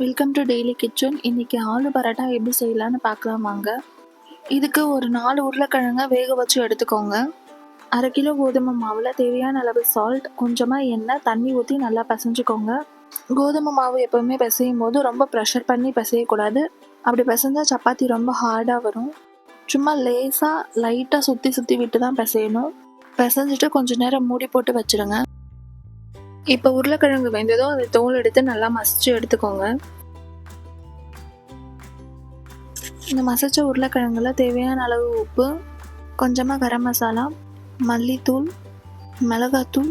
Welcome to daily kitchen இன்னைக்கு ஆலு பரோட்டா எப்படி செய்யலான்னு பார்க்கலாம் வாங்க. இதுக்கு ஒரு நாலு உருளைக்கிழங்க வேக வச்சு எடுத்துக்கோங்க. அரை கிலோ கோதுமை மாவில் தேவையான அளவு சால்ட் கொஞ்சமாக எண்ணெய் தண்ணி ஊற்றி நல்லா பிசைஞ்சுக்கோங்க. கோதுமை மாவு எப்போவுமே பிசையும் போது ரொம்ப ப்ரெஷர் பண்ணி பிசையக்கூடாது. அப்படி பிசைஞ்சால் சப்பாத்தி ரொம்ப ஹார்டாக வரும். சும்மா லேசாக லைட்டாக சுற்றி சுற்றி விட்டு தான் பிசையணும். பிசைஞ்சிட்டு கொஞ்சம் நேரம் மூடி போட்டு வச்சிடுங்க இப்போ உருளைக்கிழங்கு வெந்ததும் அதை தோல் எடுத்து நல்லா மசிச்சு எடுத்துக்கோங்க. இந்த மசிச்ச உருளைக்கிழங்குல தேவையான அளவு உப்பு கொஞ்சமாக கரம் மசாலா மல்லித்தூள் மிளகாத்தூள்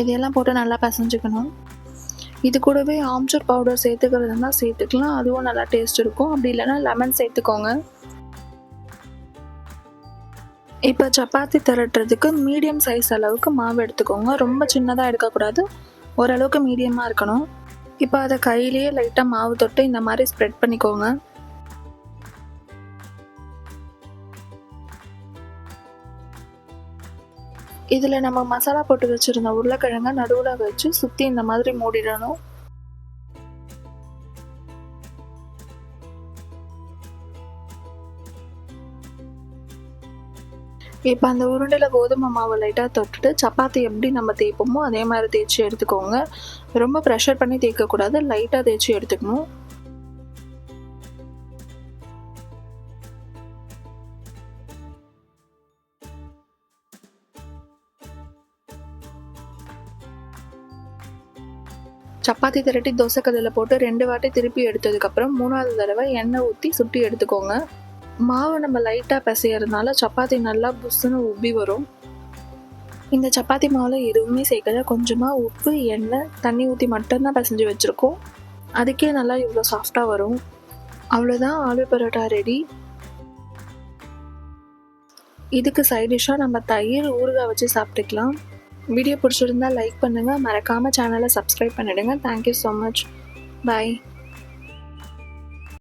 இதையெல்லாம் போட்டு நல்லா பிசைஞ்சுக்கணும். இது கூடவே ஆம்ச்சூர் பவுடர் சேர்த்துக்கிறதுனா சேர்த்துக்கலாம். அதுவும் நல்லா டேஸ்ட் இருக்கும். அப்படி இல்லைன்னா லெமன் சேர்த்துக்கோங்க. இப்போ சப்பாத்தி திரட்டுறதுக்கு மீடியம் சைஸ் அளவுக்கு மாவு எடுத்துக்கோங்க. ரொம்ப சின்னதாக எடுக்கக்கூடாது. ஓரளவுக்கு மீடியமாக இருக்கணும். இப்போ அதை கையிலேயே லைட்டாக மாவு தொட்டு இந்த மாதிரி ஸ்ப்ரெட் பண்ணிக்கோங்க. இதில் நம்ம மசாலா போட்டு வச்சுருந்த உருளைக்கிழங்க நடுவில் வச்சு சுற்றி இந்த மாதிரி மூடிடணும். இப்போ அந்த உருண்டையில் கோதுமை மாவு லைட்டாக தொட்டுட்டு சப்பாத்தி எப்படி நம்ம தேய்ப்போமோ அதே மாதிரி தேய்ச்சி எடுத்துக்கோங்க. ரொம்ப ப்ரெஷர் பண்ணி தேய்க்கக்கூடாது லைட்டாக தேய்ச்சி எடுத்துக்கணும். சப்பாத்தி திரட்டி தோசைக்கல்லில் போட்டு ரெண்டு வாட்டி திருப்பி எடுத்ததுக்கப்புறம் மூணாவது தடவை எண்ணெய் ஊற்றி சுட்டி எடுத்துக்கோங்க. மாவு நம்ம லைட்டாக பிசையறதுனால சப்பாத்தி நல்லா புஸ்ஸுன்னு உப்பி வரும். இந்த சப்பாத்தி மாவில் எதுவுமே சேர்க்கல. கொஞ்சமாக உப்பு எண்ணெய் தண்ணி ஊற்றி மட்டும்தான் பிசைஞ்சு வச்சுருக்கோம். அதுக்கே நல்லா இவ்வளோ சாஃப்டாக வரும். அவ்வளோதான் ஆலு பரோட்டா ரெடி இதுக்கு சைட் டிஷ்ஷாக நம்ம தயிர் ஊறுகாய் வச்சு சாப்பிட்டுக்கலாம். வீடியோ பிடிச்சிருந்தா லைக் பண்ணுங்கள் மறக்காமல் சேனலை சப்ஸ்கிரைப் பண்ணிவிடுங்க தேங்க்யூ ஸோ மச் பாய்